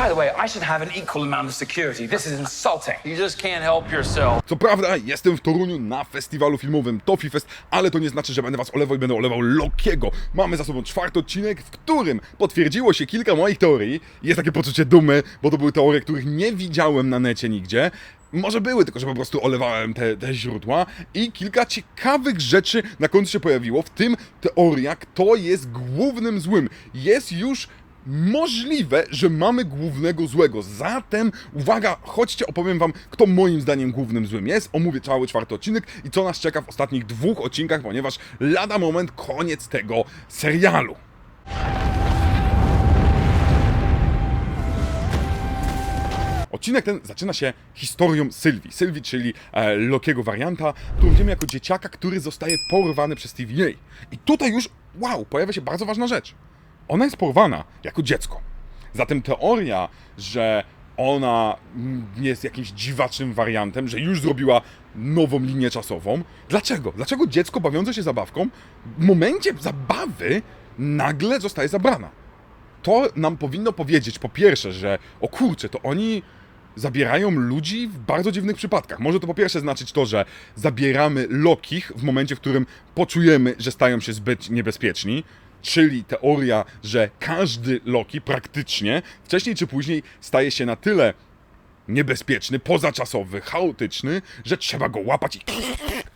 By the way, I should have an equal amount of security. This is insulting. You just can't help yourself. Co prawda, jestem w Toruniu na festiwalu filmowym Toffee Fest, ale to nie znaczy, że będę was olewał i będę olewał Lokiego. Mamy za sobą czwarty odcinek, w którym potwierdziło się kilka moich teorii. Jest takie poczucie dumy, bo to były teorie, których nie widziałem na necie nigdzie. Może były, tylko że po prostu olewałem te, te źródła i kilka ciekawych rzeczy na końcu się pojawiło, w tym teoria, kto jest głównym złym. Jest już Możliwe, że mamy głównego złego. Zatem, uwaga, chodźcie, opowiem wam, kto moim zdaniem głównym złym jest. Omówię cały czwarty odcinek i co nas czeka w ostatnich dwóch odcinkach, ponieważ lada moment koniec tego serialu. Odcinek ten zaczyna się historią Sylwii. Sylwii, czyli e, Lokiego warianta, którą widzimy jako dzieciaka, który zostaje porwany przez TVA. I tutaj już, wow, pojawia się bardzo ważna rzecz. Ona jest porwana jako dziecko. Zatem teoria, że ona mm, jest jakimś dziwacznym wariantem, że już zrobiła nową linię czasową. Dlaczego? Dlaczego dziecko bawiące się zabawką w momencie zabawy nagle zostaje zabrana? to nam powinno powiedzieć po pierwsze, że o kurczę, to oni zabierają ludzi w bardzo dziwnych przypadkach. Może to po pierwsze znaczyć to, że zabieramy Lokich w momencie, w którym poczujemy, że stają się zbyt niebezpieczni, czyli teoria, że każdy Loki praktycznie wcześniej czy później staje się na tyle niebezpieczny, pozaczasowy, chaotyczny, że trzeba go łapać i,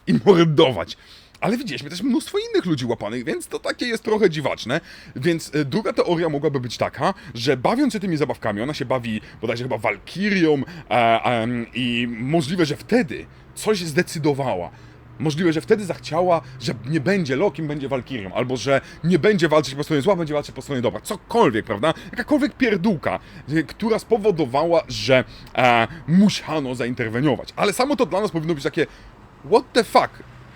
i mordować. Ale widzieliśmy też mnóstwo innych ludzi łapanych, więc to takie jest trochę dziwaczne. Więc e, druga teoria mogłaby być taka, że bawiąc się tymi zabawkami, ona się bawi bodajże chyba walkirią e, em, i możliwe, że wtedy coś zdecydowała. Możliwe, że wtedy zachciała, że nie będzie Lokim, będzie Walkirią, albo że nie będzie walczyć po stronie zła, będzie walczyć po stronie dobra. Cokolwiek, prawda? Jakakolwiek pierdółka, y, która spowodowała, że e, musiano zainterweniować. Ale samo to dla nas powinno być takie what the fuck?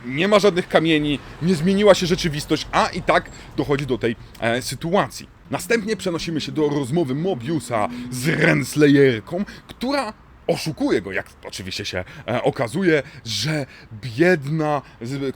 Nie ma żadnych kamieni, nie zmieniła się rzeczywistość, a i tak dochodzi do tej e, sytuacji. Następnie przenosimy się do rozmowy Mobiusa z Renslayerką, która oszukuje go, jak oczywiście się e, okazuje, że biedna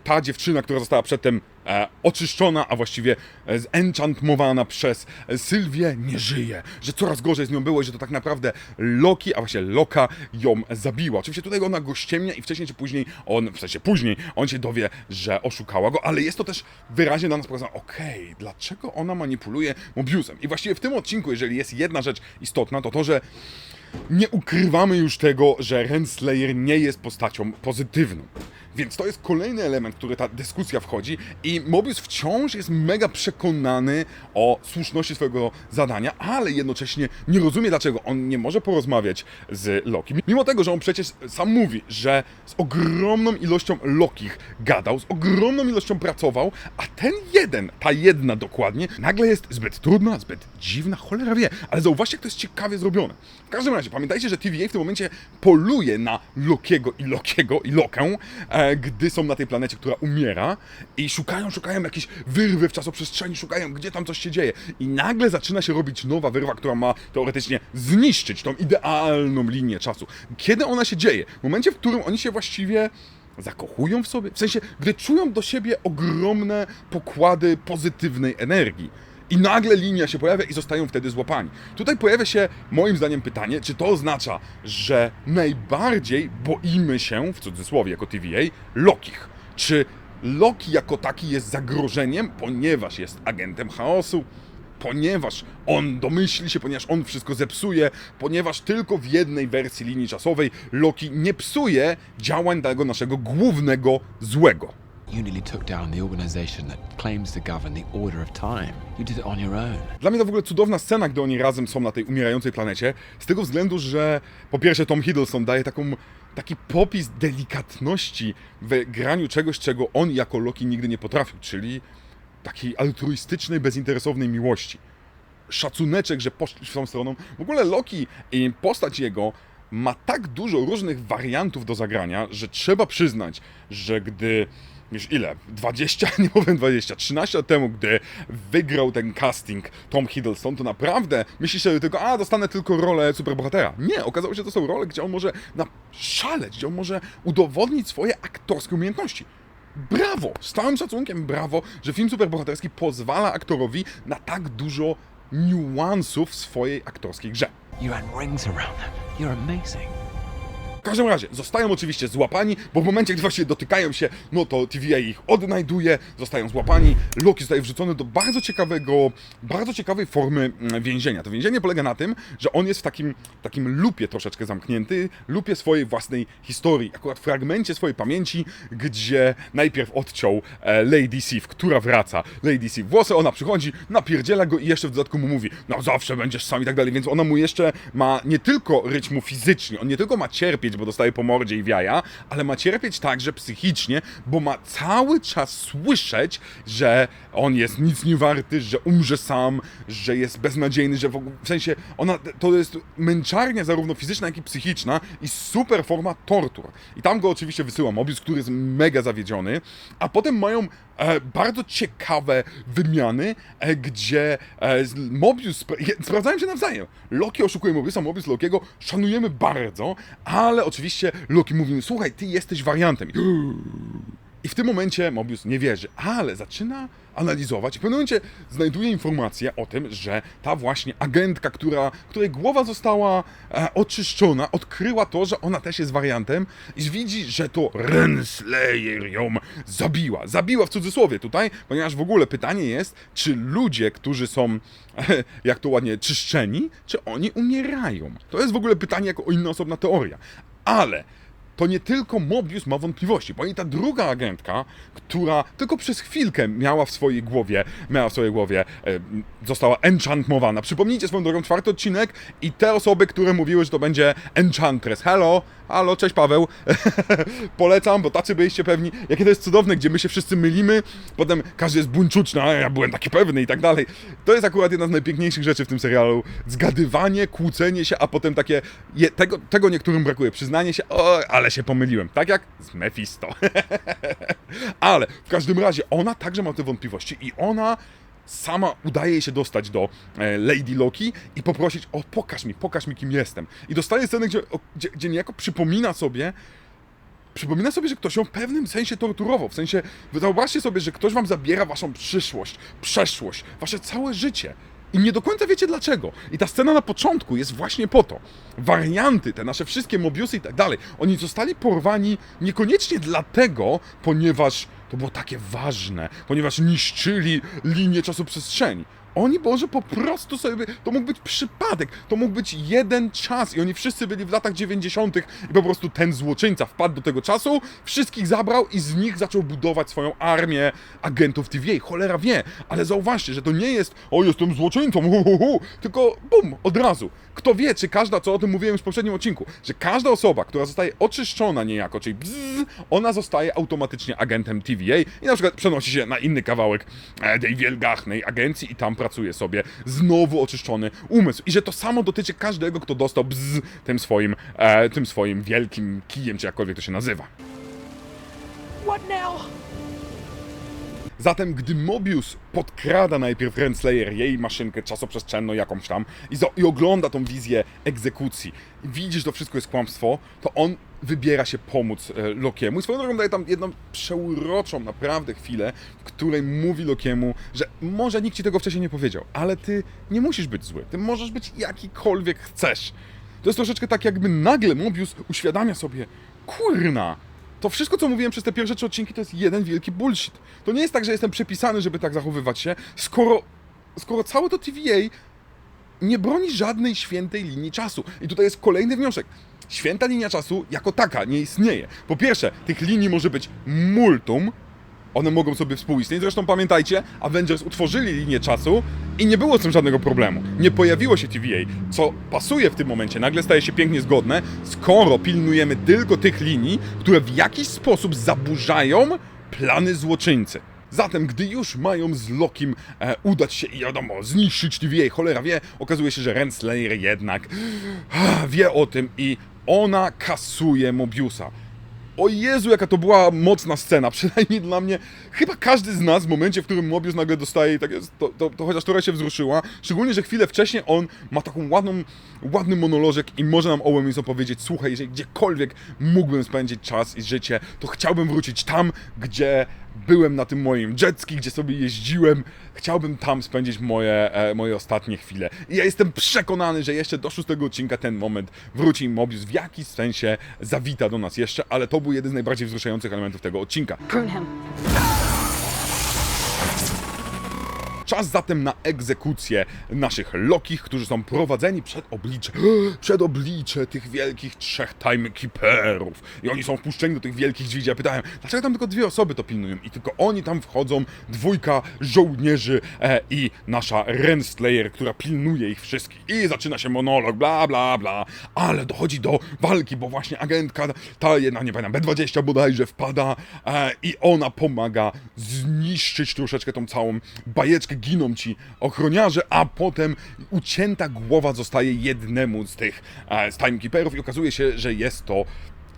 ta dziewczyna, która została przedtem e, oczyszczona, a właściwie e, zenchantmowana przez Sylwię, nie żyje, że coraz gorzej z nią było i że to tak naprawdę Loki, a właśnie Loka ją zabiła. Oczywiście tutaj ona go ściemnia i wcześniej czy później on, w sensie później, on się dowie, że oszukała go, ale jest to też wyraźnie dla nas pokazane, okej, dlaczego ona manipuluje Mobiusem. I właściwie w tym odcinku, jeżeli jest jedna rzecz istotna, to to, że nie ukrywamy już tego, że Renslayer nie jest postacią pozytywną. Więc to jest kolejny element, który ta dyskusja wchodzi i Mobius wciąż jest mega przekonany o słuszności swojego zadania, ale jednocześnie nie rozumie, dlaczego on nie może porozmawiać z Loki. Mimo tego, że on przecież sam mówi, że z ogromną ilością Lokich gadał, z ogromną ilością pracował, a ten jeden, ta jedna dokładnie, nagle jest zbyt trudna, zbyt dziwna, cholera wie, ale zauważcie, jak to jest ciekawie zrobione. W każdym razie, pamiętajcie, że TVA w tym momencie poluje na Lokiego i Lokiego i Lokę, e, gdy są na tej planecie, która umiera i szukają, szukają jakiejś wyrwy w czasoprzestrzeni, szukają, gdzie tam coś się dzieje. I nagle zaczyna się robić nowa wyrwa, która ma teoretycznie zniszczyć tą idealną linię czasu. Kiedy ona się dzieje? W momencie, w którym oni się właściwie zakochują w sobie? W sensie, gdy czują do siebie ogromne pokłady pozytywnej energii. I nagle linia się pojawia i zostają wtedy złapani. Tutaj pojawia się moim zdaniem pytanie, czy to oznacza, że najbardziej boimy się, w cudzysłowie jako TVA, Lokich. Czy Loki jako taki jest zagrożeniem, ponieważ jest agentem chaosu, ponieważ on domyśli się, ponieważ on wszystko zepsuje, ponieważ tylko w jednej wersji linii czasowej Loki nie psuje działań tego naszego głównego złego. Took down the organization that claims to govern the order of time. You did it on your own. Dla mnie to w ogóle cudowna scena, gdy oni razem są na tej umierającej planecie, z tego względu, że po pierwsze Tom Hiddleston daje taką, taki popis delikatności w graniu czegoś, czego on jako Loki nigdy nie potrafił, czyli takiej altruistycznej, bezinteresownej miłości. Szacuneczek, że poszli w tą stroną. W ogóle Loki i postać jego ma tak dużo różnych wariantów do zagrania, że trzeba przyznać, że gdy już ile? 20, nie powiem 20, 13 lat temu, gdy wygrał ten casting Tom Hiddleston, to naprawdę myśli sobie tylko, a dostanę tylko rolę superbohatera. Nie, okazało się, że to są role, gdzie on może szaleć, gdzie on może udowodnić swoje aktorskie umiejętności. Brawo! Z całym szacunkiem brawo, że film superbohaterski pozwala aktorowi na tak dużo niuansów w swojej aktorskiej grze. You ran rings around them. You're amazing. W każdym razie, zostają oczywiście złapani, bo w momencie, gdy właśnie dotykają się, no to TVA ich odnajduje, zostają złapani. Loki zostaje wrzucony do bardzo ciekawego, bardzo ciekawej formy mm, więzienia. To więzienie polega na tym, że on jest w takim, takim lupie troszeczkę zamknięty, lupie swojej własnej historii, akurat fragmencie swojej pamięci, gdzie najpierw odciął e, Lady Sif, która wraca. Lady Sif włosy, ona przychodzi, napierdziela go i jeszcze w dodatku mu mówi, no zawsze będziesz sam i tak dalej, więc ona mu jeszcze ma nie tylko ryć mu fizycznie, on nie tylko ma cierpieć, bo dostaje po mordzie i w jaja, ale ma cierpieć także psychicznie, bo ma cały czas słyszeć, że on jest nic nie warty, że umrze sam, że jest beznadziejny, że w, ogóle, w sensie ona, to jest męczarnia zarówno fizyczna, jak i psychiczna i super forma tortur. I tam go oczywiście wysyła Mobius, który jest mega zawiedziony, a potem mają bardzo ciekawe wymiany, e, gdzie e, Mobius sprawdzają się nawzajem. Loki oszukuje Mobiusa, Mobius Lokiego, szanujemy bardzo, ale oczywiście Loki mówi, słuchaj, ty jesteś wariantem. I- w tym momencie Mobius nie wierzy, ale zaczyna analizować i w pewnym momencie znajduje informację o tym, że ta właśnie agentka, która, której głowa została e, oczyszczona, odkryła to, że ona też jest wariantem i widzi, że to Renslayer ją zabiła. Zabiła w cudzysłowie tutaj, ponieważ w ogóle pytanie jest, czy ludzie, którzy są, jak to ładnie, czyszczeni, czy oni umierają? To jest w ogóle pytanie jako inna osobna teoria. Ale to nie tylko Mobius ma wątpliwości, bo i ta druga agentka, która tylko przez chwilkę miała w swojej głowie, miała w swojej głowie, e, została enchantmowana. Przypomnijcie swoją drogą czwarty odcinek i te osoby, które mówiły, że to będzie Enchantress. Hello, halo, cześć Paweł. Polecam, bo tacy byliście pewni, jakie to jest cudowne, gdzie my się wszyscy mylimy, potem każdy jest buńczuczny, a ja byłem taki pewny i tak dalej. To jest akurat jedna z najpiękniejszych rzeczy w tym serialu. Zgadywanie, kłócenie się, a potem takie, je, tego, tego niektórym brakuje, przyznanie się, o, ale się pomyliłem. Tak jak z Mephisto. ale w każdym razie ona także ma te wątpliwości i ona sama udaje się dostać do e, Lady Loki i poprosić, o pokaż mi, pokaż mi kim jestem. I dostaje scenę, gdzie, gdzie, gdzie niejako przypomina sobie, przypomina sobie, że ktoś ją w pewnym sensie torturował. W sensie, wyobraźcie sobie, że ktoś wam zabiera waszą przyszłość, przeszłość, wasze całe życie. I nie do końca wiecie dlaczego. I ta scena na początku jest właśnie po to. Warianty, te nasze wszystkie Mobiusy i tak dalej, oni zostali porwani niekoniecznie dlatego, ponieważ to było takie ważne, ponieważ niszczyli linię czasu-przestrzeni. Oni, Boże, po prostu sobie... To mógł być przypadek, to mógł być jeden czas i oni wszyscy byli w latach 90. i po prostu ten złoczyńca wpadł do tego czasu, wszystkich zabrał i z nich zaczął budować swoją armię agentów TVA. Cholera wie, ale zauważcie, że to nie jest o, jestem złoczyńcą, hu, hu, hu, tylko bum, od razu. Kto wie, czy każda, co o tym mówiłem już w poprzednim odcinku, że każda osoba, która zostaje oczyszczona niejako, czyli bzz, ona zostaje automatycznie agentem TVA i na przykład przenosi się na inny kawałek e, tej wielgachnej agencji i tam pracuje sobie znowu oczyszczony umysł. I że to samo dotyczy każdego, kto dostał bzz tym swoim, e, tym swoim wielkim kijem, czy jakkolwiek to się nazywa. What now? Zatem, gdy Mobius podkrada najpierw Renslayer, jej maszynkę czasoprzestrzenną jakąś tam i, i ogląda tą wizję egzekucji i widzi, że to wszystko jest kłamstwo, to on wybiera się pomóc e, Lokiemu. I swoją drogą daje tam jedną przeuroczą naprawdę chwilę, w której mówi Lokiemu, że może nikt ci tego wcześniej nie powiedział, ale ty nie musisz być zły, ty możesz być jakikolwiek chcesz. To jest troszeczkę tak, jakby nagle Mobius uświadamia sobie, kurna, to wszystko, co mówiłem przez te pierwsze trzy odcinki, to jest jeden wielki bullshit. To nie jest tak, że jestem przepisany, żeby tak zachowywać się, skoro, skoro całe to TVA nie broni żadnej świętej linii czasu. I tutaj jest kolejny wniosek. Święta linia czasu jako taka nie istnieje. Po pierwsze, tych linii może być multum, one mogą sobie współistnieć. Zresztą pamiętajcie, Avengers utworzyli linię czasu i nie było z tym żadnego problemu. Nie pojawiło się TVA, co pasuje w tym momencie, nagle staje się pięknie zgodne, skoro pilnujemy tylko tych linii, które w jakiś sposób zaburzają plany złoczyńcy. Zatem, gdy już mają z Lokim e, udać się i wiadomo, zniszczyć TVA, cholera wie, okazuje się, że Renslayer jednak wie o tym i ona kasuje Mobiusa. O Jezu, jaka to była mocna scena, przynajmniej dla mnie. Chyba każdy z nas w momencie, w którym Mobius nagle dostaje, tak jest, to, to, to chociaż trochę się wzruszyła. Szczególnie, że chwilę wcześniej on ma taką ładną, ładny monolożek i może nam Owen Wilson powiedzieć, słuchaj, jeżeli gdziekolwiek mógłbym spędzić czas i życie, to chciałbym wrócić tam, gdzie byłem na tym moim jetski, gdzie sobie jeździłem. Chciałbym tam spędzić moje, e, moje ostatnie chwile. I ja jestem przekonany, że jeszcze do szóstego odcinka ten moment wróci Mobius w jakiś sensie zawita do nas jeszcze, ale to był jeden z najbardziej wzruszających elementów tego odcinka. Prune him. Czas zatem na egzekucję naszych Lokich, którzy są prowadzeni przed oblicze, przed oblicze tych wielkich trzech timekeeperów. I oni są wpuszczeni do tych wielkich drzwi, ja pytałem, dlaczego tam tylko dwie osoby to pilnują? I tylko oni tam wchodzą, dwójka żołnierzy e, i nasza Renslayer, która pilnuje ich wszystkich. I zaczyna się monolog, bla, bla, bla. Ale dochodzi do walki, bo właśnie agentka, ta jedna, nie pamiętam, B20 bodajże wpada e, i ona pomaga zniszczyć troszeczkę tą całą bajeczkę. Giną ci ochroniarze, a potem ucięta głowa zostaje jednemu z tych e, z timekeeperów i okazuje się, że jest to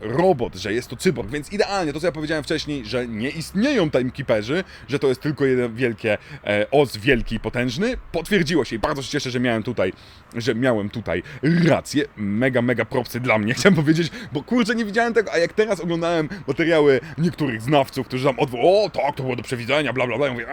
robot, że jest to cyborg, więc idealnie to, co ja powiedziałem wcześniej, że nie istnieją timekeeperzy, że to jest tylko jeden wielkie e, os wielki i potężny, potwierdziło się i bardzo się cieszę, że miałem tutaj, że miałem tutaj rację. Mega, mega propsy dla mnie, chciałem powiedzieć, bo kurczę, nie widziałem tego, a jak teraz oglądałem materiały niektórych znawców, którzy tam odwołali, o tak, to było do przewidzenia, bla, bla, bla, ja mówię,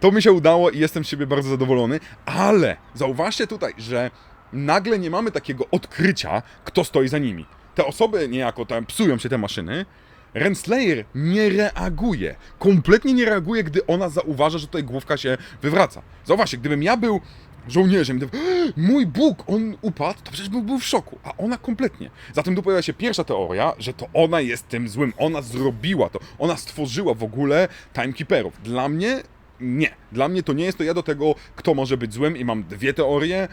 to mi się udało i jestem z siebie bardzo zadowolony, ale zauważcie tutaj, że nagle nie mamy takiego odkrycia, kto stoi za nimi te osoby niejako tam psują się te maszyny, Renslayer nie reaguje. Kompletnie nie reaguje, gdy ona zauważa, że tutaj główka się wywraca. Zauważcie, gdybym ja był żołnierzem, gdybym, mój Bóg, on upadł, to przecież bym był w szoku, a ona kompletnie. Zatem tu pojawia się pierwsza teoria, że to ona jest tym złym, ona zrobiła to, ona stworzyła w ogóle Timekeeperów. Dla mnie nie. Dla mnie to nie jest to. Ja do tego, kto może być złym i mam dwie teorie,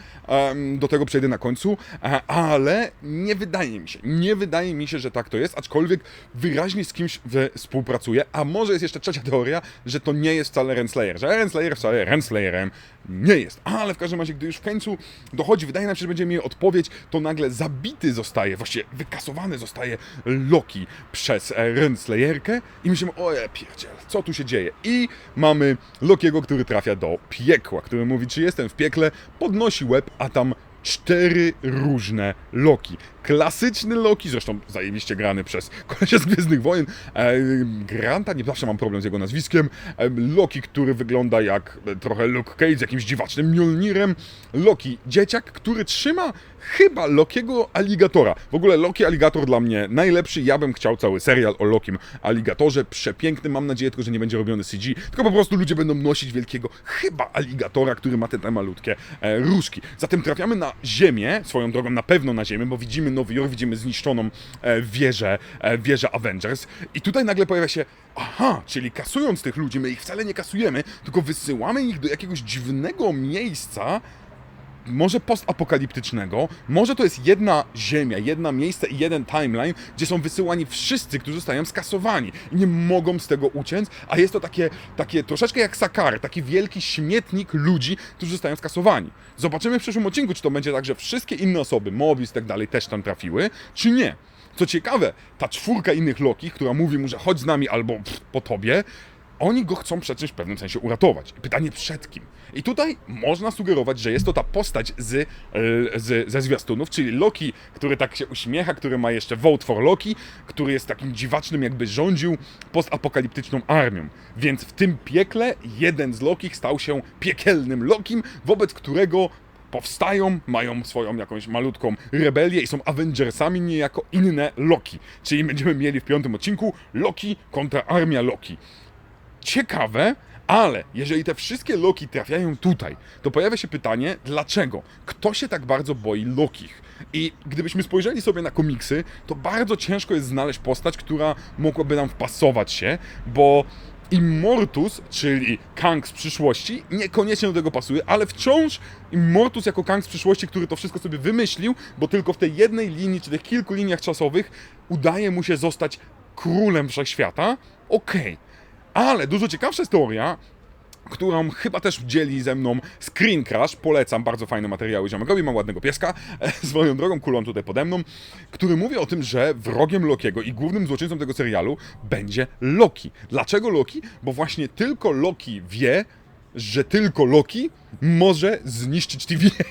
do tego przejdę na końcu, e, ale nie wydaje mi się, nie wydaje mi się, że tak to jest, aczkolwiek wyraźnie z kimś współpracuję, a może jest jeszcze trzecia teoria, że to nie jest wcale Renslayer, że Renslayer wcale Renslayerem nie jest. Ale w każdym razie, gdy już w końcu dochodzi, wydaje nam się, że będziemy mieli odpowiedź, to nagle zabity zostaje, właściwie wykasowany zostaje Loki przez e, Renslayerkę i myślimy, o pierdziel, co tu się dzieje? I mamy Lokiego, który trafia do piekła, który mówi, czy jestem w piekle, podnosi łeb, a tam cztery różne Loki. Klasyczny Loki, zresztą zajebiście grany przez kolesia z Gwiezdnych Wojen, e, Granta, nie zawsze mam problem z jego nazwiskiem, e, Loki, który wygląda jak e, trochę Luke Cage z jakimś dziwacznym Mjolnirem, Loki, dzieciak, który trzyma chyba Lokiego Aligatora. W ogóle Loki Aligator dla mnie najlepszy, ja bym chciał cały serial o Lokim Aligatorze, przepiękny, mam nadzieję tylko, że nie będzie robiony CG, tylko po prostu ludzie będą nosić wielkiego chyba Aligatora, który ma te, malutkie różki. Zatem trafiamy na Ziemię, swoją drogą na pewno na Ziemię, bo widzimy Nowy Jork, widzimy zniszczoną e, wieżę, e, wieżę Avengers. I tutaj nagle pojawia się aha, czyli kasując tych ludzi, my ich wcale nie kasujemy, tylko wysyłamy ich do jakiegoś dziwnego miejsca, może postapokaliptycznego, może to jest jedna ziemia, jedna miejsce i jeden timeline, gdzie są wysyłani wszyscy, którzy zostają skasowani i nie mogą z tego uciec, a jest to takie, takie troszeczkę jak Sakar, taki wielki śmietnik ludzi, którzy zostają skasowani. Zobaczymy w przyszłym odcinku, czy to będzie tak, że wszystkie inne osoby, Mobius i tak dalej, też tam trafiły, czy nie. Co ciekawe, ta czwórka innych Loki, która mówi mu, że chodź z nami albo pff, po tobie, oni go chcą przed czymś w pewnym sensie uratować. Pytanie przed kim? I tutaj można sugerować, że jest to ta postać z, e, z, ze zwiastunów, czyli Loki, który tak się uśmiecha, który ma jeszcze Vote for Loki, który jest takim dziwacznym, jakby rządził postapokaliptyczną armią. Więc w tym piekle jeden z Lokich stał się piekielnym Lokim, wobec którego powstają, mają swoją jakąś malutką rebelię i są Avengersami niejako inne Loki. Czyli będziemy mieli w piątym odcinku Loki kontra armia Loki ciekawe, ale jeżeli te wszystkie Loki trafiają tutaj, to pojawia się pytanie, dlaczego? Kto się tak bardzo boi Lokich? I gdybyśmy spojrzeli sobie na komiksy, to bardzo ciężko jest znaleźć postać, która mogłaby nam wpasować się, bo Immortus, czyli Kang z przyszłości, niekoniecznie do tego pasuje, ale wciąż Immortus jako Kang z przyszłości, który to wszystko sobie wymyślił, bo tylko w tej jednej linii, czy tych kilku liniach czasowych udaje mu się zostać królem wszechświata, okej. Ale dużo ciekawsza jest teoria, którą chyba też dzieli ze mną Screen Crash. Polecam, bardzo fajne materiały ziomekowi, mam ładnego pieska, swoją drogą kulą tutaj pode mną, który mówi o tym, że wrogiem Lokiego i głównym złoczyńcą tego serialu będzie Loki. Dlaczego Loki? Bo właśnie tylko Loki wie, że tylko Loki może zniszczyć TVA.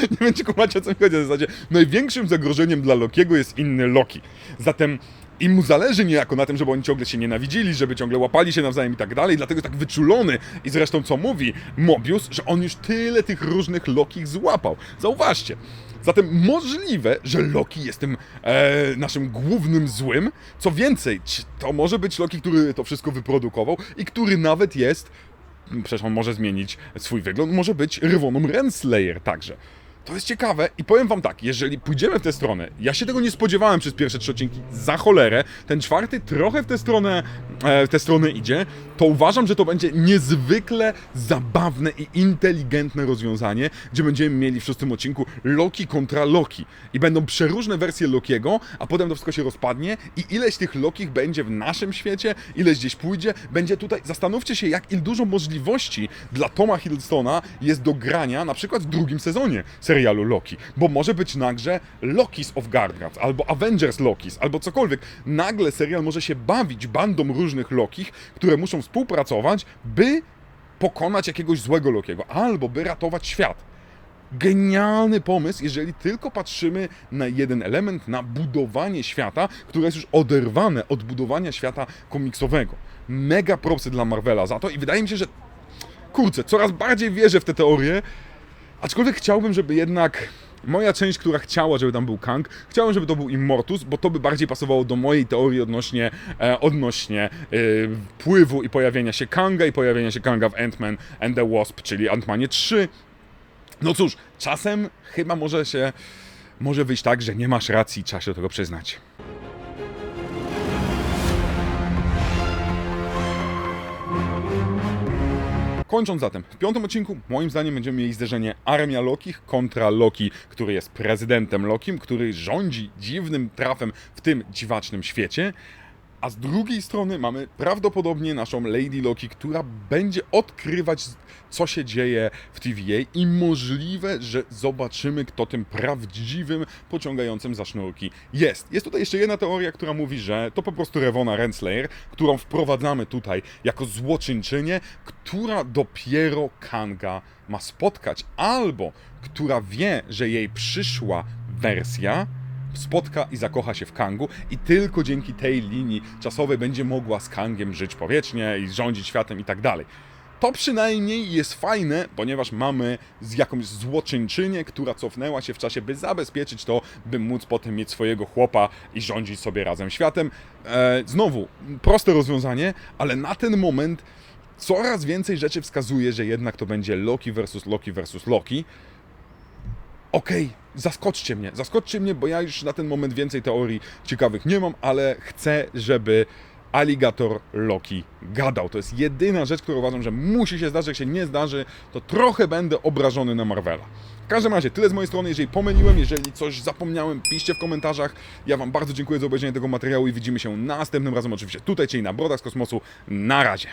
Nie wiem, czy kumacie o co mi chodzi. W zasadzie największym zagrożeniem dla Lokiego jest inny Loki. Zatem im mu zależy niejako na tym, żeby oni ciągle się nienawidzili, żeby ciągle łapali się nawzajem i tak dalej, dlatego tak wyczulony i zresztą co mówi Mobius, że on już tyle tych różnych Lokich złapał. Zauważcie. Zatem możliwe, że Loki jest tym e, naszym głównym złym. Co więcej, to może być Loki, który to wszystko wyprodukował i który nawet jest przecież on może zmienić swój wygląd, może być rwoną Renslayer także. To jest ciekawe i powiem wam tak, jeżeli pójdziemy w tę stronę, ja się tego nie spodziewałem przez pierwsze trzy odcinki, za cholerę, ten czwarty trochę w tę stronę, w tę stronę idzie, to uważam, że to będzie niezwykle zabawne i inteligentne rozwiązanie, gdzie będziemy mieli w szóstym odcinku Loki kontra Loki. I będą przeróżne wersje Lokiego, a potem to wszystko się rozpadnie i ileś tych Lokich będzie w naszym świecie, ileś gdzieś pójdzie, będzie tutaj, zastanówcie się jak il dużo możliwości dla Toma Hiddlestona jest do grania na przykład w drugim sezonie serialu Loki, bo może być nagle Lokis of Guardians, albo Avengers Lokis, albo cokolwiek. Nagle serial może się bawić bandą różnych Lokich, które muszą współpracować, by pokonać jakiegoś złego Lokiego, albo by ratować świat. Genialny pomysł, jeżeli tylko patrzymy na jeden element, na budowanie świata, które jest już oderwane od budowania świata komiksowego. Mega propsy dla Marvela za to i wydaje mi się, że kurczę, coraz bardziej wierzę w te teorie, aczkolwiek chciałbym, żeby jednak moja część, która chciała, żeby tam był Kang, chciałem, żeby to był Immortus, bo to by bardziej pasowało do mojej teorii odnośnie, e, odnośnie e, wpływu i pojawienia się Kanga i pojawienia się Kanga w Ant-Man and the Wasp, czyli Ant-Manie 3. No cóż, czasem chyba może się, może wyjść tak, że nie masz racji, trzeba się do tego przyznać. Kończąc zatem, w piątym odcinku moim zdaniem będziemy mieli zderzenie Armia Lokich kontra Loki, który jest prezydentem Lokim, który rządzi dziwnym trafem w tym dziwacznym świecie. A z drugiej strony mamy prawdopodobnie naszą Lady Loki, która będzie odkrywać, co się dzieje w TVA i możliwe, że zobaczymy, kto tym prawdziwym, pociągającym za sznurki jest. Jest tutaj jeszcze jedna teoria, która mówi, że to po prostu Revona Renslayer, którą wprowadzamy tutaj jako złoczyńczynię, która dopiero Kanga ma spotkać, albo która wie, że jej przyszła wersja spotka i zakocha się w Kangu i tylko dzięki tej linii czasowej będzie mogła z Kangiem żyć powiecznie i rządzić światem i tak dalej. To przynajmniej jest fajne, ponieważ mamy jakąś złoczyńczynię, która cofnęła się w czasie, by zabezpieczyć to, by móc potem mieć swojego chłopa i rządzić sobie razem światem. E, znowu, proste rozwiązanie, ale na ten moment coraz więcej rzeczy wskazuje, że jednak to będzie Loki versus Loki versus Loki okej, zaskoczcie mnie, zaskoczcie mnie, bo ja już na ten moment więcej teorii ciekawych nie mam, ale chcę, żeby aligator Loki gadał. To jest jedyna rzecz, którą uważam, że musi się zdarzyć. Jak się nie zdarzy, to trochę będę obrażony na Marvela. W każdym razie, tyle z mojej strony. Jeżeli pomyliłem, jeżeli coś zapomniałem, piszcie w komentarzach. Ja Wam bardzo dziękuję za obejrzenie tego materiału i widzimy się następnym razem oczywiście tutaj, czyli na Brodach z Kosmosu. Na razie.